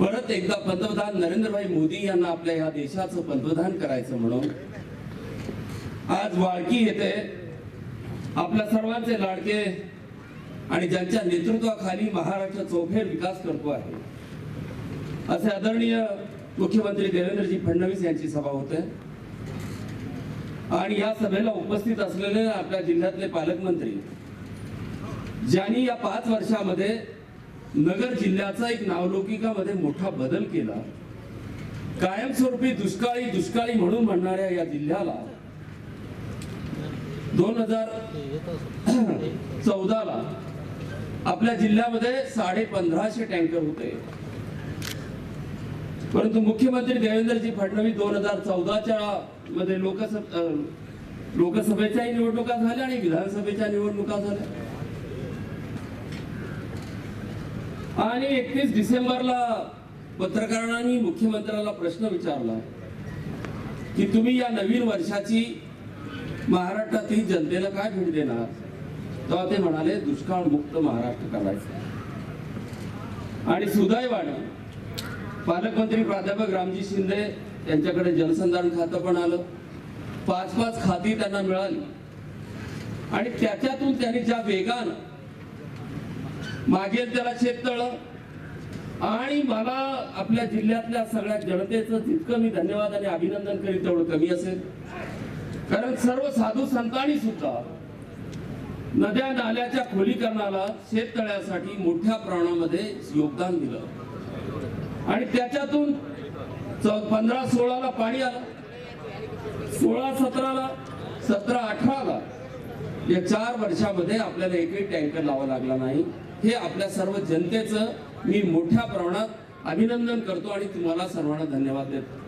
परत एकदा पंतप्रधान नरेंद्रभाई मोदी यांना आपल्या या देशाचं पंतप्रधान करायचं म्हणून आज वाळकी येते. आपल्या सर्वांचे लाडके आणि ज्यांच्या नेतृत्वाखाली महाराष्ट्र चौफेर विकास करतो आहे. असे आदरणीय मुख्यमंत्री देवेंद्रजी फडणवीस यांची सभा होते. आणि या सभेला उपस्थित असलेले आपल्या जिल्ह्यातले पालकमंत्री ज्यांनी या पाच वर्षामध्ये नगर जिल्ह्याचा एक नावलौकिकामध्ये मोठा बदल केला. कायमस्वरूपी दुष्काळी दुष्काळी म्हणून म्हणणाऱ्या या जिल्ह्याला दोन हजार चौदाला आपल्या जिल्ह्यामध्ये साडे पंधराशे टँकर होते. परंतु मुख्यमंत्री देवेंद्रजी फडणवीस दोन हजार चौदाच्या मध्ये लोकसभ लोकसभेच्याही निवडणुका झाल्या आणि विधानसभेच्या निवडणुका झाल्या. आणि एकतीस डिसेंबरला पत्रकारांनी मुख्यमंत्र्याला प्रश्न विचारला की तुम्ही या नवीन वर्षाची महाराष्ट्रातील जनतेला काय भेट देणार? तेव्हा ते म्हणाले दुष्काळ मुक्त महाराष्ट्र करायचं. आणि सुदैवाने पालकमंत्री प्राध्यापक रामजी शिंदे यांच्याकडे जलसंधारण खातं पण आलं. पाच पाच खाती त्यांना मिळाली. आणि त्याच्यातून त्यांनी ज्या वेगानं मागे त्याला शेततळ आणि मला आपल्या जिल्ह्यातल्या सगळ्या जनतेचं तितकं मी धन्यवाद आणि अभिनंदन करीत तेवढं कमी असेल. कारण सर्व साधू संतांनी सुद्धा नद्या नाल्याच्या खोलीकरणाला शेततळ्यासाठी मोठ्या प्रमाणामध्ये योगदान दिलं. आणि त्याच्यातून चौ- पंधरा सोळाला पाणी आलं. सोळा सतराला सतरा अठरा या चार वर्षामध्ये आपल्याला एकही टँकर लावा लागला नाही. हे आपल्या सर्व जनतेचं मी मोठ्या प्रमाणात अभिनंदन करतो आणि तुम्हाला सर्वांना धन्यवाद देतो.